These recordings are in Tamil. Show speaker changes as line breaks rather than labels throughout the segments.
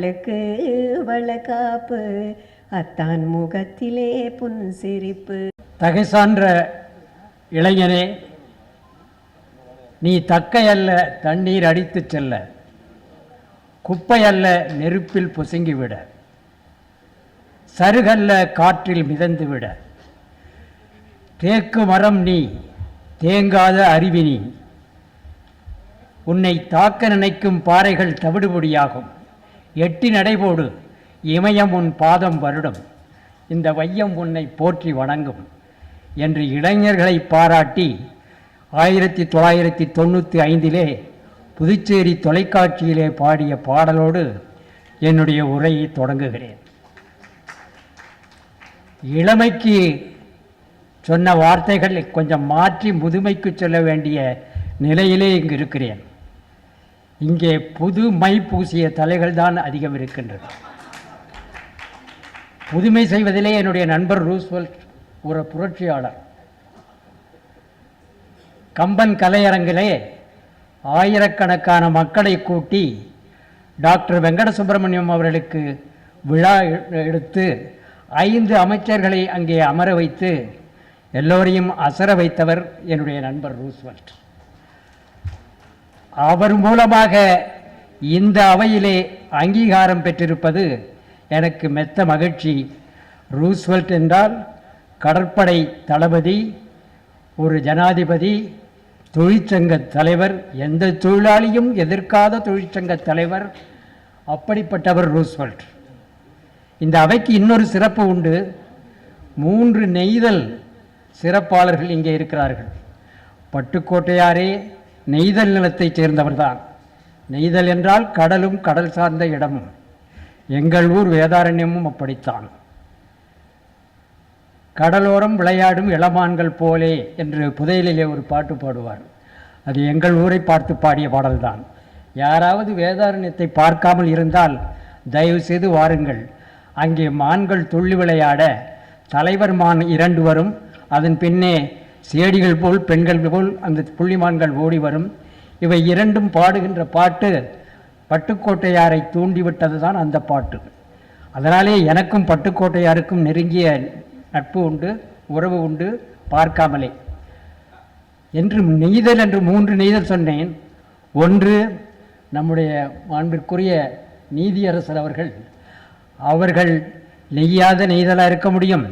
அவளுக்கு வளகாப்பு அத்தான் முகத்திலே புன்சிரிப்பு.
தகை சான்ற இளைஞனே நீ தக்கை அல்ல தண்ணீர் அடித்துச் செல்ல. குப்பை அல்ல நெருப்பில் புசுங்கிவிட. சருகல்ல காற்றில் மிதந்துவிட. தேக்கு மரம் நீ தேங்காத அறிவினி உன்னை தாக்க நினைக்கும் பாறைகள் தவிடுபொடியாகும். எட்டி நடைபோடு இமயம் உன் பாதம் வருடும். இந்த வையம் உன்னை போற்றி வணங்கும் என்று இளைஞர்களை பாராட்டி ஆயிரத்தி தொள்ளாயிரத்தி தொண்ணூற்றி ஐந்திலே புதுச்சேரி தொலைக்காட்சியிலே பாடிய பாடலோடு என்னுடைய உரையை தொடங்குகிறேன். இளமைக்கு சொன்ன வார்த்தைகளை கொஞ்சம் மாற்றி முதுமைக்கு சொல்ல வேண்டிய நிலையிலே இங்கு இருக்கிறேன். இங்கே புது மை பூசிய தலைகள் தான் அதிகம் இருக்கின்றது. புதுமை செய்வதிலே என்னுடைய நண்பர் ரூஸ்வெல்ட் ஒரு புரட்சியாளர். கம்பன் கலையரங்கிலே ஆயிரக்கணக்கான மக்களை கூட்டி டாக்டர் வெங்கட சுப்பிரமணியம் அவர்களுக்கு விழா எடுத்து ஐந்து அமைச்சர்களை அங்கே அமர வைத்து எல்லோரையும் அசர வைத்தவர் என்னுடைய நண்பர் ரூஸ்வெல்ட். அவர் மூலமாக இந்த அவையிலே அங்கீகாரம் பெற்றிருப்பது எனக்கு மெத்த மகிழ்ச்சி. ரூஸ்வெல்ட் என்றால் கடற்படை தளபதி ஒரு ஜனாதிபதி தொழிற்சங்க தலைவர் எந்த தொழிலாளியும் எதிர்க்காத தொழிற்சங்க தலைவர் அப்படிப்பட்டவர் ரூஸ்வெல்ட். இந்த அவைக்கு இன்னொரு சிறப்பு உண்டு. மூன்று நெய்தல் சிறப்பாளர்கள் இங்கே இருக்கிறார்கள். பட்டுக்கோட்டையாரே நெய்தல் நிலத்தைச் சேர்ந்தவர்தான். நெய்தல் என்றால் கடலும் கடல் சார்ந்த இடமும். எங்கள் ஊர் வேதாரண்யமும் அப்படித்தான். கடலோரம் விளையாடும் இளமான்கள் போலே என்று புதையலிலே ஒரு பாட்டு பாடுவார். அது எங்கள் ஊரை பார்த்து பாடிய பாடல்தான். யாராவது வேதாரண்யத்தை பார்க்காமல் இருந்தால் தயவு செய்து வாருங்கள். அங்கே மான்கள் துள்ளி விளையாட தலைவர் மான் இரண்டு வரும். அதன் பின்னே சேடிகள் போல் பெண்கள் போல் அந்த புள்ளிமான்கள் ஓடி வரும். இவை இரண்டும் பாடுகின்ற பாட்டு பட்டுக்கோட்டையாரை தூண்டிவிட்டது தான் அந்த பாட்டு. அதனாலே எனக்கும் பட்டுக்கோட்டையாருக்கும் நெருங்கிய நட்பு உண்டு உறவு உண்டு பார்க்காமலே. என்று நெய்தல் என்று மூன்று நெய்தல் சொன்னேன். ஒன்று நம்முடைய மாண்பிற்குரிய நீதியரசர் அவர்கள் அவர்கள் நெய்யாத நெய்தலாக இருக்க முடியும்.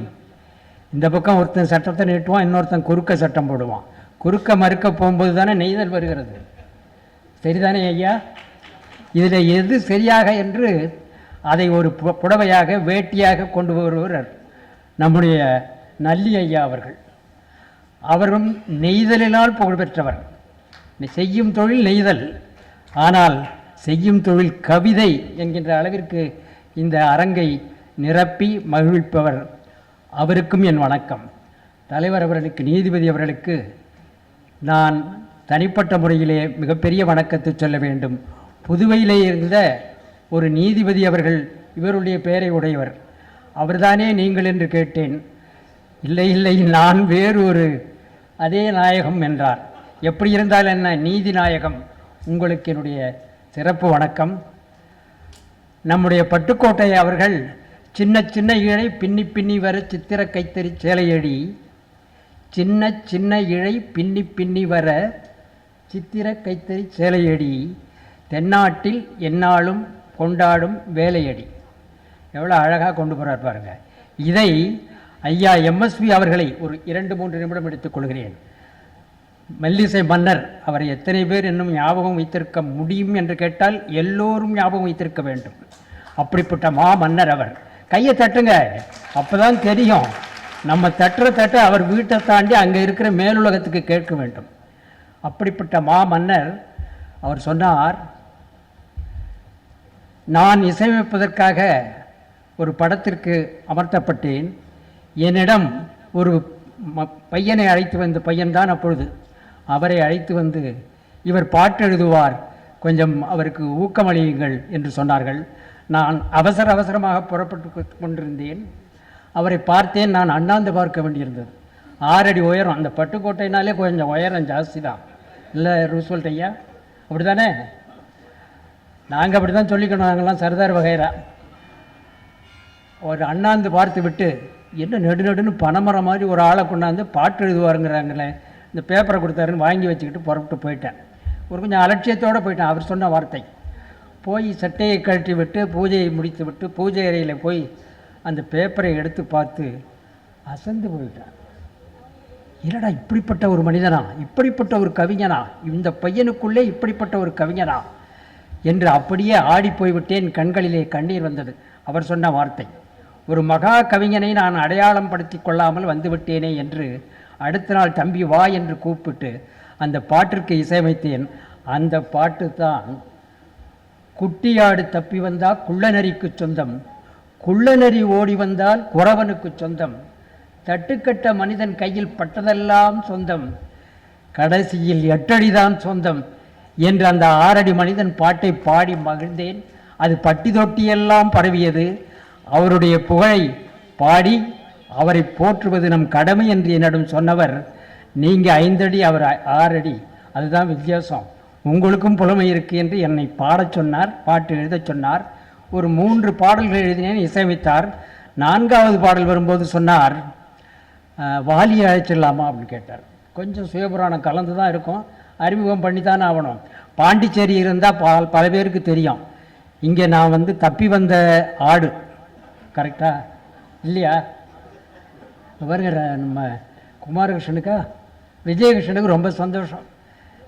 இந்த பக்கம் ஒருத்தன் சட்டத்தை நீட்டுவான் இன்னொருத்தன் குறுக்க சட்டம் போடுவான். குறுக்க மறுக்க போகும்போது தானே நெய்தல் வருகிறது. சரிதானே ஐயா? இதில் எது சரியாக என்று அதை ஒரு பு- புடவையாக வேட்டியாக கொண்டு வருவர் நம்முடைய நல்லி ஐயா அவர்கள். அவரும் நெய்தலினால் புகழ்பெற்றவர். செய்யும் தொழில் நெய்தல். ஆனால் செய்யும் தொழில் கவிதை என்கின்ற அளவிற்கு இந்த அரங்கை நிரப்பி மகிழ்ப்பவர் அவருக்கும் என் வணக்கம். தலைவர் அவர்களுக்கு நீதிபதி அவர்களுக்கு நான் தனிப்பட்ட முறையிலே மிகப்பெரிய வணக்கத்தை சொல்ல வேண்டும். புதுவையிலே இருந்த ஒரு நீதிபதி அவர்கள் இவருடைய பெயரை உடையவர். அவர்தானே நீங்கள் என்று கேட்டேன். இல்லை இல்லை நான் வேறு ஒரு அதே நாயகம் என்றார். எப்படி இருந்தால் என்ன நீதி நாயகம். உங்களுக்கு என்னுடைய சிறப்பு வணக்கம். நம்முடைய பட்டுக்கோட்டை அவர்கள் சின்ன சின்ன இழை பின்னி பின்னி வர சித்திர கைத்தறி சேலையடி. சின்ன சின்ன இழை பின்னி பின்னி வர சித்திர கைத்தறி சேலையடி. தென்னாட்டில் எந்நாளும் கொண்டாடும் வேலையடி. எவ்வளோ அழகாக கொண்டு போகிறார் பாருங்க. இதை ஐயா எம்எஸ்வி அவர்களை ஒரு இரண்டு மூன்று நிமிடம் எடுத்துக்கொள்கிறேன் மெல்லிசை மன்னர் அவரை எத்தனை பேர் இன்னும் ஞாபகம் வைத்திருக்க முடியும் என்று கேட்டால் எல்லோரும் ஞாபகம் வைத்திருக்க வேண்டும். அப்படிப்பட்ட மா மன்னர் அவர் கையை தட்டுங்க. அப்போதான் தெரியும். நம்ம தட்டுற தட்ட அவர் வீட்டை தாண்டி அங்கே இருக்கிற மேலுலகத்துக்கு கேட்க வேண்டும். அப்படிப்பட்ட மா மன்னர் அவர் சொன்னார் நான் இசையமைப்பதற்காக ஒரு படத்திற்கு அமர்த்தப்பட்டேன். என்னிடம் ஒரு ம- பையனை அழைத்து வந்த பையன்தான் அப்பொழுது. அவரை அழைத்து வந்து இவர் பாட்டு எழுதுவார் கொஞ்சம் அவருக்கு ஊக்கமளியுங்கள் என்று சொன்னார்கள். நான் அவசர அவசரமாக புறப்பட்டு கொண்டிருந்தேன். அவரை பார்த்தேன் நான் அண்ணாந்து பார்க்க வேண்டியிருந்தது. ஆறடி உயரம் அந்த பட்டுக்கோட்டைனாலே கொஞ்சம் உயரம் ஜாஸ்தி தான் இல்லை ரூஸ்வல்ட் ஐயா? அப்படி தானே நாங்கள் அப்படி தான் சொல்லிக்கணும் நாங்கள்லாம் சர்தார் வகைரா. ஒரு அண்ணாந்து பார்த்து விட்டு என்ன நெடு நெடுன்னு பனைமரம் மாதிரி ஒரு ஆளை கொண்டாந்து பாட்டு எழுதுவாருங்கிறாங்களே இந்த பேப்பரை கொடுத்தாருன்னு வாங்கி வச்சுக்கிட்டு புறப்பட்டு போயிட்டேன். ஒரு கொஞ்சம் அலட்சியத்தோடு போயிட்டேன் அவர் சொன்ன வார்த்தை. போய் சட்டையை கழட்டி விட்டு பூஜையை முடித்து விட்டு பூஜை அறையில் போய் அந்த பேப்பரை எடுத்து பார்த்து அசந்து போயிட்டேன். என்னடா இப்படிப்பட்ட ஒரு மனிதனா? இப்படிப்பட்ட ஒரு கவிஞனா? இந்த பையனுக்குள்ளே இப்படிப்பட்ட ஒரு கவிஞனா? என்று அப்படியே ஆடி போய்விட்டேன். கண்களிலே கண்ணீர் வந்தது. அவர் சொன்ன வார்த்தை ஒரு மகா கவிஞனை நான் அடையாளம் படுத்தி கொள்ளாமல் வந்துவிட்டேனே என்று அடுத்த நாள் தம்பி வா என்று கூப்பிட்டு அந்த பாட்டிற்கு இசையமைத்தேன் அந்த பாட்டு தான் குட்டியாடு தப்பி வந்தால் குள்ளநரிக்கு சொந்தம். குள்ளநரி ஓடி வந்தால் குறவனுக்கு சொந்தம். தட்டுக்கட்ட மனிதன் கையில் பட்டதெல்லாம் சொந்தம். கடைசியில் எட்டடிதான் சொந்தம் என்று அந்த ஆறடி மனிதன் பாட்டை பாடி மகிழ்ந்தேன். அது பட்டி தொட்டியெல்லாம் பரவியது. அவருடைய புகழை பாடி அவரை போற்றுவது நம் கடமை என்று என்னிடம் சொன்னவர் நீங்கள் ஐந்தடி அவர் ஆறடி. அதுதான் வித்தியாசம். உங்களுக்கும் புலமை இருக்கு என்று என்னை பாடச் சொன்னார் பாட்டு எழுதச் சொன்னார். ஒரு மூன்று பாடல்கள் எழுதினேன் இசையமைத்தார். நான்காவது பாடல் வரும்போது சொன்னார் வாலியை அழைச்சிடலாமா? அப்படின்னு கேட்டார். கொஞ்சம் சுயபுராணம் கலந்து தான் இருக்கும். அறிமுகம் பண்ணி தானே ஆகணும். பாண்டிச்சேரி இருந்தால் பல பல பேருக்கு தெரியும். இங்கே நான் வந்து தப்பி வந்த ஆடு. கரெக்டா இல்லையா? வருகிற பாருங்க நம்ம குமாரகிருஷ்ணனுக்கா? விஜயகிருஷ்ணனுக்கு ரொம்ப சந்தோஷம்.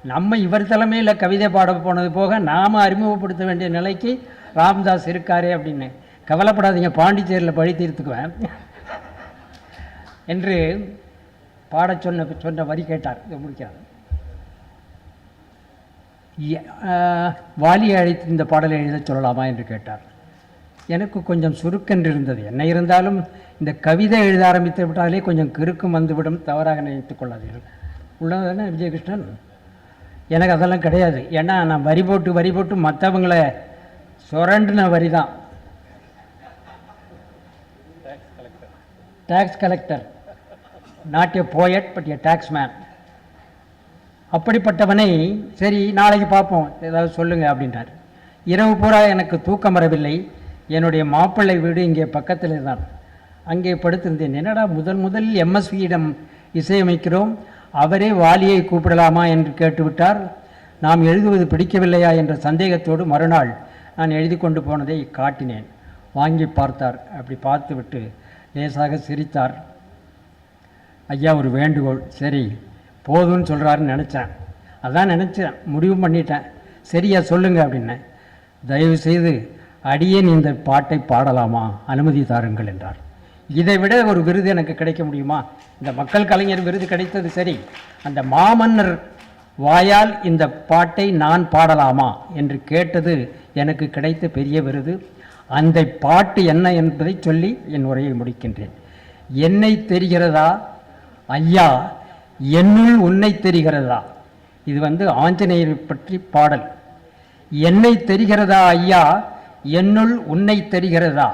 நம்ம இவர் தலைமையில் கவிதை பாட போனது போக நாம் அறிமுகப்படுத்த வேண்டிய நிலைக்கு ராம்தாஸ் இருக்காரே அப்படின்னு. கவலைப்படாதீங்க பாண்டிச்சேரியில் பழி தீர்த்துக்குவேன். என்று பாட சொன்ன சொன்ன வரி கேட்டார். இதை முடிக்கிறார். வாலியை அழைத்து இந்த பாடலை எழுதச் சொல்லலாமா என்று கேட்டார். எனக்கு கொஞ்சம் சுருக்கென்று இருந்தது. என்ன இருந்தாலும் இந்த கவிதை எழுத ஆரம்பித்து விட்டாலே கொஞ்சம் கிறுக்கும் வந்துவிடும். தவறாக நினைத்துக் கொள்ளாதீர்கள். உள்ளதானே விஜயகிருஷ்ணன்? எனக்கு அதெல்லாம் கிடையாது. ஏன்னா நான் வரி போட்டு வரி போட்டு மற்றவங்கள சுரண்டின வரி தான் tax collector not a poet but a tax man அப்படிப்பட்டவனை சரி நாளைக்கு பார்ப்போம். ஏதாவது சொல்லுங்க அப்படின்றார். இரவு பூரா எனக்கு தூக்கம் வரவில்லை. என்னுடைய மாப்பிள்ளை வீடு இங்கே பக்கத்தில் தான். அங்கே படுத்திருந்தேன். என்னடா முதல் முதலில் எம்எஸ்வியிடம் இசையமைக்கிறோம். அவரே வாலியை கூப்பிடலாமா என்று கேட்டுவிட்டார். நாம் எழுதுவது பிடிக்கவில்லையா என்ற சந்தேகத்தோடு மறுநாள் நான் எழுதி கொண்டு போனதை காட்டினேன். வாங்கி பார்த்தார். அப்படி பார்த்துவிட்டு லேசாக சிரித்தார். ஐயா ஒரு வேண்டுகோள். சரி போதும்னு சொல்கிறாருன்னு நினச்சேன். அதான் நினச்சேன். முடிவு பண்ணிட்டேன். சரியா சொல்லுங்கள் அப்படின்னேன் தயவு செய்து அடியேன் இந்த பாட்டை பாடலாமா? அனுமதி தாருங்கள் என்றார். இதை விட ஒரு விருது எனக்கு கிடைக்க முடியுமா? இந்த மக்கள் கலைஞர் விருது கிடைத்தது சரி. அந்த மாமன்னர் வாயால் இந்த பாட்டை நான் பாடலாமா? என்று கேட்டது எனக்கு கிடைத்த பெரிய விருது. அந்த பாட்டு என்ன என்பதை சொல்லி என் உரையை முடிக்கின்றேன். என்னை தெரிகிறதா? ஐயா என்னுள் உன்னை தெரிகிறதா? இது வந்து ஆஞ்சநேயரை பற்றி பாடல். என்னை தெரிகிறதா ஐயா? என்னுள் உன்னை தெரிகிறதா?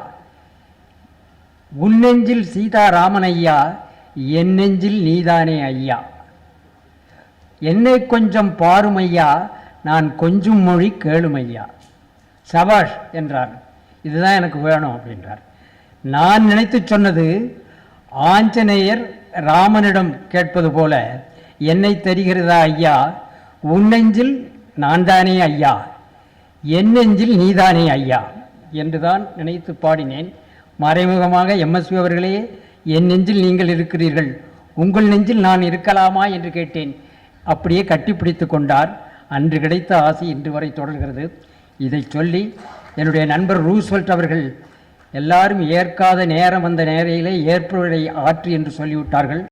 உன்னெஞ்சில் சீதாராமன் ஐயா என் நெஞ்சில் நீதானே ஐயா? என்னை கொஞ்சம் பாரும் ஐயா நான் கொஞ்சம் மொழி கேளும் ஐயா சபாஷ் என்றார். இதுதான் எனக்கு வேணும் அப்படின்றார். நான் நினைத்து சொன்னது ஆஞ்சநேயர் ராமனிடம் கேட்பது போல என்னை தெரிகிறதா ஐயா? உன்னெஞ்சில் நான் தானே ஐயா? என் நெஞ்சில் நீதானே ஐயா? என்றுதான் நினைத்து பாடினேன். மறைமுகமாக எம்எஸ்வி அவர்களே என் நெஞ்சில் நீங்கள் இருக்கிறீர்கள். உங்கள் நெஞ்சில் நான் இருக்கலாமா என்று கேட்டேன். அப்படியே கட்டிப்பிடித்து கொண்டார். அன்று கிடைத்த ஆசை இன்று வரை தொடர்கிறது. இதை சொல்லி என்னுடைய நண்பர் ரூஸ்வெல்ட் அவர்கள் எல்லாரும் ஏற்காத நேரம் வந்த நேரையிலே ஏற்புரை ஆற்று என்று சொல்லிவிட்டார்கள்.